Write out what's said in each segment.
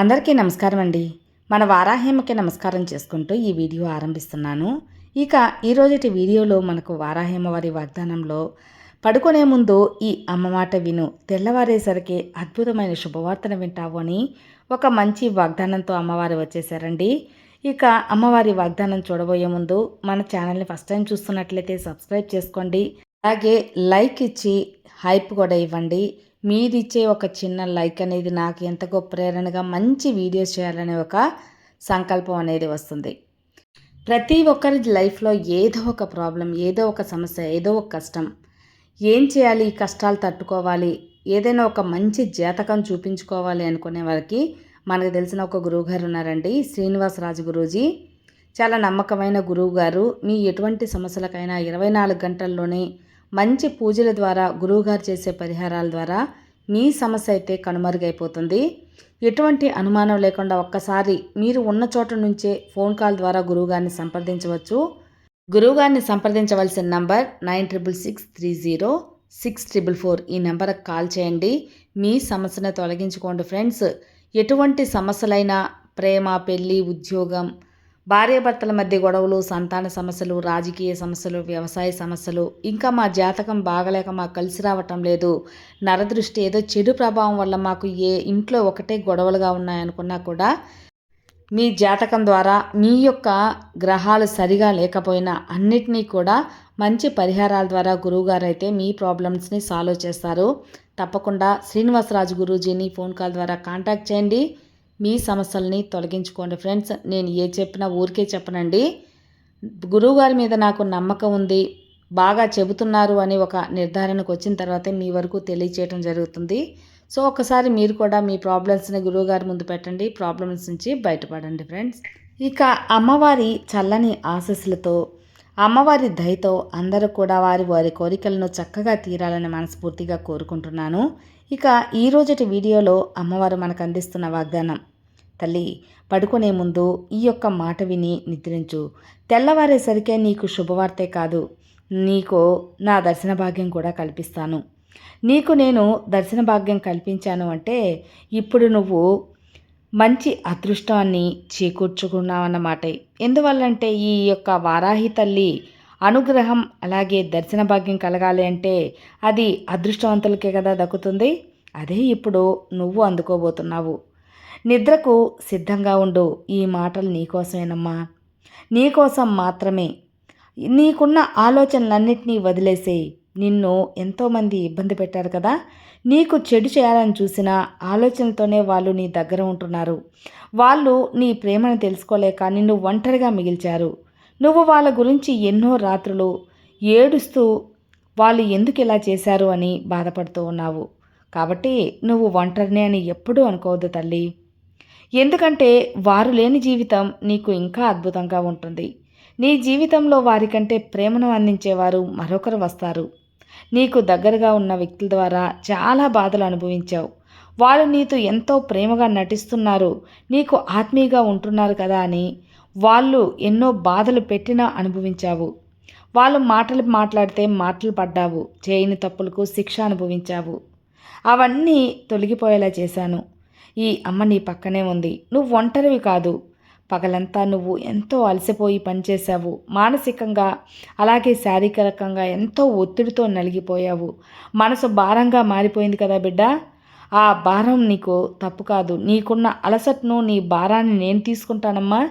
అందరికీ నమస్కారం అండి మన వారాహేమకి నమస్కారం చేసుకుంటూ ఈ వీడియో ఆరంభిస్తున్నాను. ఇక ఈరోజుటి వీడియోలో మనకు వారాహేమ వారి వాగ్దానంలో పడుకునే ముందు ఈ అమ్మ మాట విను. తెల్లవారేసరికి అద్భుతమైన శుభవార్తను వింటావు అని ఒక మంచి వాగ్దానంతో అమ్మవారు వచ్చేసారండి. ఇక అమ్మవారి వాగ్దానం చూడబోయే ముందు మన ఛానల్ని ఫస్ట్ టైం చూస్తున్నట్లయితే సబ్స్క్రైబ్ చేసుకోండి. అలాగే లైక్ ఇచ్చి హైప్ కూడా ఇవ్వండి. మీరిచ్చే ఒక చిన్న లైక్ అనేది నాకు ఎంతగో ప్రేరణగా మంచి వీడియోస్ చేయాలనే ఒక సంకల్పం అనేది వస్తుంది. ప్రతి ఒక్కరి లైఫ్లో ఏదో ఒక ప్రాబ్లం ఏదో ఒక సమస్య ఏదో ఒక కష్టం. ఏం చేయాలి? ఈ కష్టాలు తట్టుకోవాలి. ఏదైనా ఒక మంచి జాతకం చూపించుకోవాలి అనుకునే వారికి మనకు తెలిసిన ఒక గురువుగారు ఉన్నారండి. శ్రీనివాసరాజు గురూజీ. చాలా నమ్మకమైన గురువు గారు మీ ఎటువంటి సమస్యలకైనా ఇరవై నాలుగు గంటల్లోనే మంచి పూజల ద్వారా గురువుగారు చేసే పరిహారాల ద్వారా మీ సమస్య అయితే కనుమరుగైపోతుంది. ఎటువంటి అనుమానం లేకుండా ఒక్కసారి మీరు ఉన్న చోట నుంచే ఫోన్ కాల్ ద్వారా గురువుగారిని సంప్రదించవచ్చు. గురువుగారిని సంప్రదించవలసిన number nine triple six three zero six triple four. ఈ నెంబర్కి కాల్ చేయండి. మీ సమస్యను తొలగించుకోండి ఫ్రెండ్స్. ఎటువంటి సమస్యలైనా ప్రేమ పెళ్ళి ఉద్యోగం భార్యాభర్తల మధ్య గొడవలు సంతాన సమస్యలు రాజకీయ సమస్యలు వ్యవసాయ సమస్యలు. ఇంకా మా జాతకం బాగలేక మాకు కలిసి రావటం లేదు. నరదృష్టి ఏదో చెడు ప్రభావం వల్ల మాకు ఏ ఇంట్లో ఒకటే గొడవలుగా ఉన్నాయనుకున్నా కూడా మీ జాతకం ద్వారా మీ యొక్క గ్రహాలు సరిగా లేకపోయినా అన్నిటినీ కూడా మంచి పరిహారాల ద్వారా గురువుగారు అయితే మీ ప్రాబ్లమ్స్ని సాల్వ్ చేస్తారు. తప్పకుండా శ్రీనివాసరాజు గురూజీని ఫోన్ కాల్ ద్వారా కాంటాక్ట్ చేయండి. మీ సమస్యల్ని తొలగించుకోండి. ఫ్రెండ్స్ నేను ఏ చెప్పినా ఊరికే చెప్పనండి. గురువుగారి మీద నాకు నమ్మకం ఉంది. బాగా చెబుతున్నారు అని ఒక నిర్ధారణకు వచ్చిన తర్వాతే మీ వరకు తెలియచేయడం జరుగుతుంది. సో ఒకసారి మీరు కూడా మీ ప్రాబ్లమ్స్ని గురువుగారి ముందు పెట్టండి. ప్రాబ్లమ్స్ నుంచి బయటపడండి ఫ్రెండ్స్. ఇక అమ్మవారి చల్లని ఆశస్సులతో అమ్మవారి దయతో అందరూ కూడా వారి వారి కోరికలను చక్కగా తీరాలని మనస్ఫూర్తిగా కోరుకుంటున్నాను. ఇక ఈ వీడియోలో అమ్మవారు మనకు అందిస్తున్న వాగ్దానం తల్లి పడుకునే ముందు ఈ యొక్క మాట విని నిద్రించు. తెల్లవారేసరికే నీకు శుభవార్తే కాదు నీకు నా దర్శన భాగ్యం కూడా కల్పిస్తాను. నీకు నేను దర్శన భాగ్యం కల్పించాను అంటే ఇప్పుడు నువ్వు మంచి అదృష్టాన్ని చేకూర్చుకున్నావన్నమాట ఎందువల్లంటే ఈ యొక్క వారాహి తల్లి అనుగ్రహం అలాగే దర్శన భాగ్యం కలగాలి అంటే అది అదృష్టవంతులకే కదా దక్కుతుంది. అదే ఇప్పుడు నువ్వు అందుకోబోతున్నావు. నిద్రకు సిద్ధంగా ఉండు ఈ మాటలు నీకోసమేనమ్మా నీకోసం మాత్రమే. నీకున్న ఆలోచనలన్నింటినీ వదిలేసేయి. నిన్ను ఎంతోమంది ఇబ్బంది పెట్టారు కదా? నీకు చెడు చేయాలని చూసిన ఆలోచనతోనే వాళ్ళు నీ దగ్గర ఉంటున్నారు. వాళ్ళు నీ ప్రేమను తెలుసుకోలేక నిన్ను ఒంటరిగా మిగిల్చారు. నువ్వు వాళ్ళ గురించి ఎన్నో రాత్రులు ఏడుస్తూ వాళ్ళు ఎందుకు ఇలా చేశారు అని బాధపడుతూ ఉన్నావు. కాబట్టి నువ్వు ఒంటరినే అని ఎప్పుడూ అనుకోవద్దు తల్లి. ఎందుకంటే వారు లేని జీవితం నీకు ఇంకా అద్భుతంగా ఉంటుంది. నీ జీవితంలో వారికంటే ప్రేమను అందించేవారు మరొకరు వస్తారు. నీకు దగ్గరగా ఉన్న వ్యక్తుల ద్వారా చాలా బాధలు అనుభవించావు. వాళ్ళు నీతో ఎంతో ప్రేమగా నటిస్తున్నారు. నీకు ఆత్మీయంగా ఉంటున్నారు కదా అని వాళ్ళు ఎన్నో బాధలు పెట్టినా అనుభవించావు. వాళ్ళు మాటలు మాట్లాడితే మాటలు పడ్డావు. చేయని తప్పులకు శిక్ష అనుభవించావు. అవన్నీ తొలగిపోయేలా చేశాను. ఈ అమ్మ నీ పక్కనే ఉంది. నువ్వు ఒంటరివి కాదు. పగలంతా నువ్వు ఎంతో అలసిపోయి పనిచేశావు. మానసికంగా అలాగే శారీరకంగా ఎంతో ఒత్తిడితో నలిగిపోయావు. మనసు భారంగా మారిపోయింది కదా బిడ్డ? ఆ భారం నీకు తప్పు కాదు. నీకున్న అలసట్ను నీ భారాన్ని నేను తీసుకుంటానమ్మా.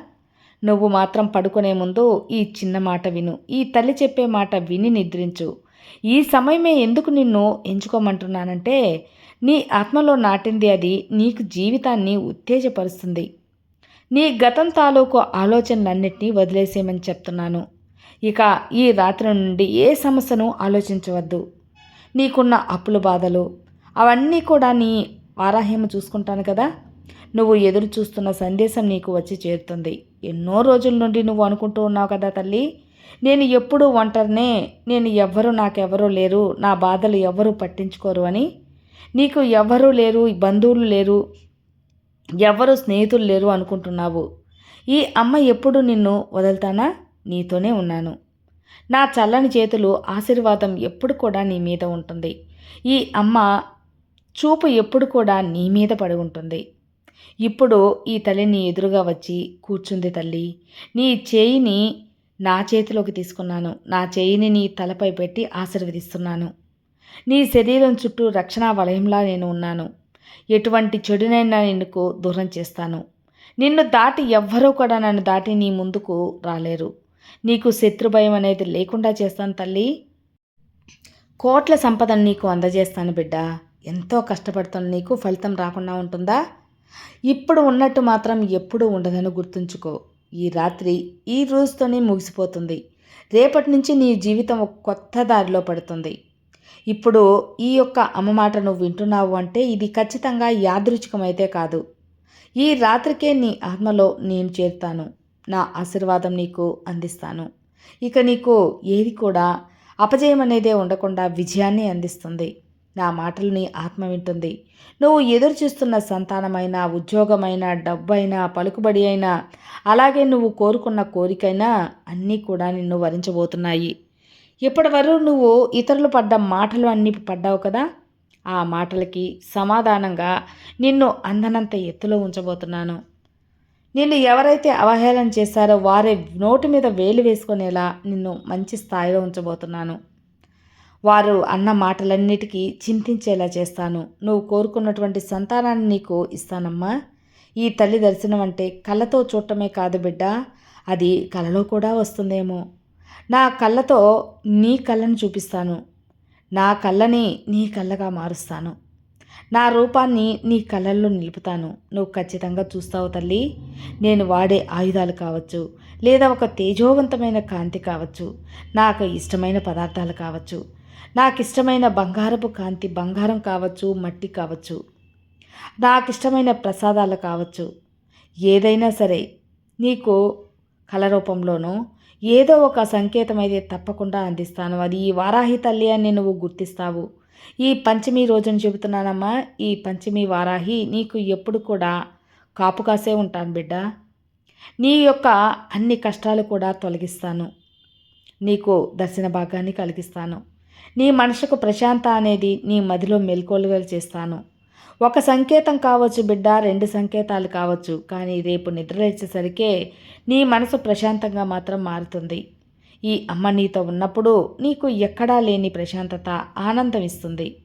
నువ్వు మాత్రం పడుకునే ముందు ఈ చిన్న మాట విను. ఈ తల్లి చెప్పే మాట విని నిద్రించు. ఈ సమయమే ఎందుకు నిన్ను ఎంచుకోమంటున్నానంటే నీ ఆత్మలో నాటింది అది నీకు జీవితాన్ని ఉత్తేజపరుస్తుంది. నీ గతం తాలూకు ఆలోచనలన్నింటినీ వదిలేసేయమని చెప్తున్నాను. ఇక ఈ రాత్రి నుండి ఏ సమస్యను ఆలోచించవద్దు. నీకున్న అప్పుల బాధలు అవన్నీ కూడా నీ వారాహ్యమ చూసుకుంటాను కదా? నువ్వు ఎదురు చూస్తున్న సందేశం నీకు వచ్చి చేరుతుంది. ఎన్నో రోజుల నుండి నువ్వు అనుకుంటూ ఉన్నావు కదా తల్లి? నేను ఎప్పుడూ ఒంటరినే నేను ఎవ్వరూ నాకెవరూ లేరు నా బాధలు ఎవరూ పట్టించుకోరు అని. నీకు ఎవ్వరూ లేరు బంధువులు లేరు ఎవరు స్నేహితులు లేరు అనుకుంటున్నావు. ఈ అమ్మ ఎప్పుడు నిన్ను వదులుతానా? నీతోనే ఉన్నాను. నా చల్లని చేతులు ఆశీర్వాదం ఎప్పుడు కూడా నీ మీద ఉంటుంది. ఈ అమ్మ చూపు ఎప్పుడు కూడా నీ మీద పడి ఉంటుంది. ఇప్పుడు ఈ తల్లి నీ ఎదురుగా వచ్చి కూర్చుంది తల్లి. నీ చేయిని నా చేతిలోకి తీసుకున్నాను. నా చేయిని నీ తలపై పెట్టి ఆశీర్వదిస్తున్నాను. నీ శరీరం చుట్టూ రక్షణ వలయంలా నేను ఉన్నాను. ఎటువంటి చెడునైనా నిన్నుకు దూరం చేస్తాను. నిన్ను దాటి ఎవ్వరూ కూడా నన్ను దాటి నీ ముందుకు రాలేరు. నీకు శత్రుభయం అనేది లేకుండా చేస్తాను తల్లి. కోట్ల సంపదను నీకు అందజేస్తాను బిడ్డ. ఎంతో కష్టపడుతున్న నీకు ఫలితం రాకుండా ఉంటుందా? ఇప్పుడు ఉన్నట్టు మాత్రం ఎప్పుడూ ఉండదని గుర్తుంచుకో. ఈ రాత్రి ఈ రోజుతోనే ముగిసిపోతుంది. రేపటి నుంచి నీ జీవితం ఒక కొత్త దారిలో పడుతుంది. ఇప్పుడు ఈ యొక్క అమ్మ మాట నువ్వు వింటున్నావు అంటే ఇది ఖచ్చితంగా యాదృచ్ఛికమైతే కాదు. ఈ రాత్రికే నీ ఆత్మలో నేను చేరుతాను. నా ఆశీర్వాదం నీకు అందిస్తాను. ఇక నీకు ఏది కూడా అపజయం అనేదే ఉండకుండా విజయాన్ని అందిస్తుంది. నా మాటలు నీ ఆత్మ వింటుంది. నువ్వు ఎదురు చూస్తున్న సంతానమైన ఉద్యోగమైన డబ్బైనా పలుకుబడి అయినా అలాగే నువ్వు కోరుకున్న కోరికైనా అన్నీ కూడా నిన్ను వరించబోతున్నాయి. ఇప్పటివరకు నువ్వు ఇతరులు పడ్డ మాటలు అన్నీ పడ్డావు కదా? ఆ మాటలకి సమాధానంగా నిన్ను అందనంత ఎత్తులో ఉంచబోతున్నాను. నిన్ను ఎవరైతే అవహేళన చేశారో వారే నోటి మీద వేలు వేసుకునేలా నిన్ను మంచి స్థాయిలో ఉంచబోతున్నాను. వారు అన్న మాటలన్నిటికీ చింతించేలా చేస్తాను. నువ్వు కోరుకున్నటువంటి సంతానాన్ని నీకు ఇస్తానమ్మా. ఈ తల్లి దర్శనం అంటే కళ్ళతో చూడటమే కాదు బిడ్డ. అది కలలో కూడా వస్తుందేమో. నా కళ్ళతో నీ కళ్ళను చూపిస్తాను. నా కళ్ళని నీ కళ్ళగా మారుస్తాను. నా రూపాన్ని నీ కళ్ళల్లో నిలుపుతాను. నువ్వు ఖచ్చితంగా చూస్తావు తల్లి. నేను వాడే ఆయుధాలు కావచ్చు లేదా ఒక తేజోవంతమైన కాంతి కావచ్చు నాకు ఇష్టమైన పదార్థాలు కావచ్చు నాకు ఇష్టమైన బంగారపు కాంతి బంగారం కావచ్చు మట్టి కావచ్చు నాకు ఇష్టమైన ప్రసాదాలు కావచ్చు. ఏదైనా సరే నీకు కళ రూపంలోనూ ఏదో ఒక సంకేతం అయితే తప్పకుండా అందిస్తాను. అది ఈ వారాహి తల్లి అని నువ్వు గుర్తిస్తావు. ఈ పంచమి రోజును చెబుతున్నానమ్మా ఈ పంచమి వారాహి నీకు ఎప్పుడు కూడా కాపు కాసే ఉంటాను బిడ్డ. నీ యొక్క అన్ని కష్టాలు కూడా తొలగిస్తాను. నీకు దర్శన భాగాన్ని కలిగిస్తాను. నీ మనసుకు ప్రశాంత అనేది నీ మదిలో మెలుకొలుగలు చేస్తాను. ఒక సంకేతం కావచ్చు బిడ్డ రెండు సంకేతాలు కావచ్చు. కానీ రేపు నిద్రలేచేసరికే నీ మనసు ప్రశాంతంగా మాత్రం మారుతుంది. ఈ అమ్మ నీతో ఉన్నప్పుడు నీకు ఎక్కడా లేని ప్రశాంతత ఆనందం ఇస్తుంది.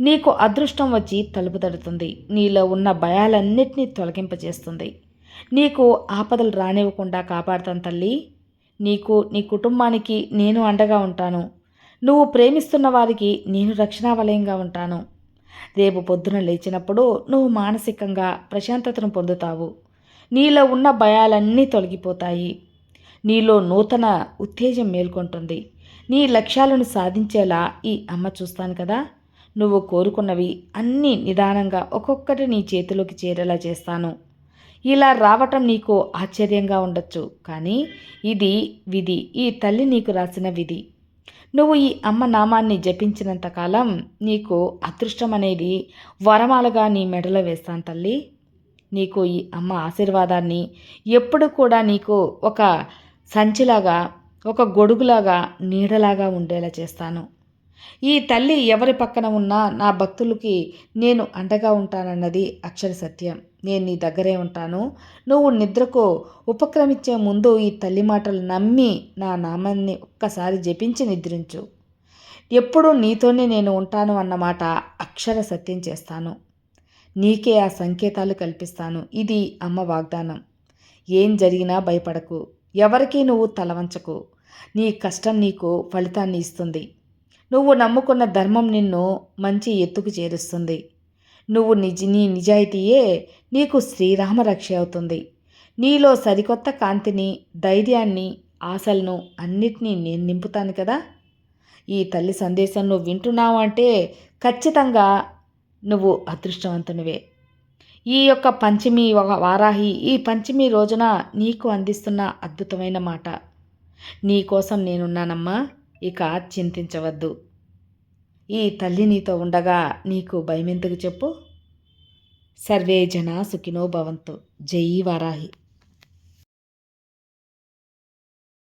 నీకు అదృష్టం వచ్చి తలుపు తడుతుంది. నీలో ఉన్న భయాలన్నిటినీ తొలగింపజేస్తుంది నీకు ఆపదలు రానివ్వకుండా కాపాడుతాను తల్లి. నీకు నీ కుటుంబానికి నేను అండగా ఉంటాను. నువ్వు ప్రేమిస్తున్న వారికి నేను రక్షణా వలయంగా ఉంటాను. రేపు పొద్దున లేచినప్పుడు నువ్వు మానసికంగా ప్రశాంతతను పొందుతావు. నీలో ఉన్న భయాలన్నీ తొలగిపోతాయి. నీలో నూతన ఉత్తేజం మేల్కొంటుంది. నీ లక్ష్యాలను సాధించేలా ఈ అమ్మ చూస్తాను కదా. నువ్వు కోరుకున్నవి అన్నీ నిదానంగా ఒక్కొక్కటి నీ చేతిలోకి చేరేలా చేస్తాను. ఇలా రావటం నీకు ఆశ్చర్యంగా ఉండొచ్చు. కానీ ఇది విధి. ఈ తల్లి నీకు రాసిన విధి. నువ్వు ఈ అమ్మ నామాన్ని జపించినంతకాలం నీకు అదృష్టం అనేది వరమాలుగా నీ మెడలో వేస్తాను తల్లి. నీకు ఈ అమ్మ ఆశీర్వాదాన్ని ఎప్పుడు కూడా నీకు ఒక సంచిలాగా ఒక గొడుగులాగా నీడలాగా ఉండేలా చేస్తాను. ఈ తల్లి ఎవరి పక్కన ఉన్నా నా భక్తులకి నేను అండగా ఉంటానన్నది అక్షర సత్యం. నేను నీ దగ్గరే ఉంటాను. నువ్వు నిద్రకు ఉపక్రమించే ముందు ఈ తల్లి మాటలు నమ్మి నా నామాన్ని ఒక్కసారి జపించి నిద్రించు. ఎప్పుడూ నీతోనే నేను ఉంటాను అన్నమాట అక్షర సత్యం చేస్తాను. నీకే ఆ సంకేతాలు కల్పిస్తాను. ఇది అమ్మ వాగ్దానం. ఏం జరిగినా భయపడకు. ఎవరికీ నువ్వు తలవంచకు. నీ కష్టం నీకు ఫలితాన్ని ఇస్తుంది. నువ్వు నమ్ముకున్న ధర్మం నిన్ను మంచి ఎత్తుకు చేరుస్తుంది. నువ్వు నిజ నీ నిజాయితీయే నీకు శ్రీరామ రక్ష అవుతుంది. నీలో సరికొత్త కాంతిని ధైర్యాన్ని ఆశలను అన్నిటినీ నేను నింపుతాను కదా? ఈ తల్లి సందేశం నువ్వు వింటున్నావు అంటే ఖచ్చితంగా నువ్వు అదృష్టవంతునివే. ఈ యొక్క పంచమి వారాహి ఈ పంచమి రోజున నీకు అందిస్తున్న అద్భుతమైన మాట. నీ కోసం నేనున్నానమ్మా ఇక చింతించవద్దు. ఈ తల్లి నీతో ఉండగా నీకు భయమెందుకు చెప్పు? సర్వే జన సుఖినో భవంతు. జై వారాహి.